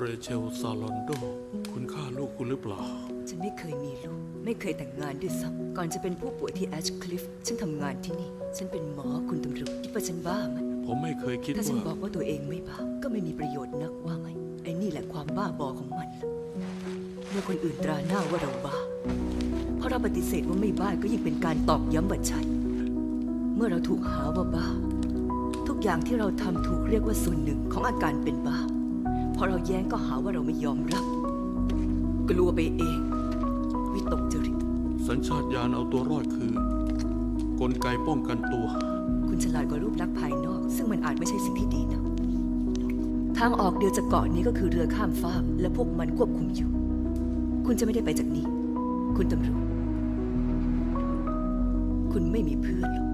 เรเชลซาลอนโด คุณฆ่าลูกคุณหรือเปล่า ฉันไม่เคยมีลูก ไม่เคยแต่งงานด้วยซ้ำก่อนจะเป็นผู้ป่วยที่แอชคลิฟฉันทำงานที่นี่ ฉันเป็นหมอคุณตำรวจคิดว่าฉันบ้าไหมผมไม่เคยคิดถ้าฉันว่า บอกว่าตัวเองไม่บ้าก็ไม่มีประโยชน์นักว่าไหมไอ้นี่แหละความบ้าบอของมันล่ะเมื่อคนอื่นตราหน้าว่าเราบ้าเพราะเราปฏิเสธว่าไม่บ้าก็ยิ่งเป็นการตอกย้ำว่าใช่เมื่อเราถูกหาว่าบ้า ทุกอย่างที่เราทำถูกเรียกว่าส่วนหนึ่งของอาการเป็นบ้า พอเราแย้งก็หาว่าเราไม่ยอมรับ กลัวไปเอง วิตกจริต สัญชาตญาณเอาตัวรอดคือ กลไกป้องกันตัว คุณฉลาดกว่ารูปลักษณ์ภายนอก ซึ่งมันอาจไม่ใช่สิ่งที่ดีนะ ทางออกเดียวจากเกาะนี้ก็คือเรือข้ามฟากและพวกมันควบคุมอยู่ คุณจะไม่ได้ไปจากนี้ คุณตำรวจ คุณไม่มีเพื่อนหรอก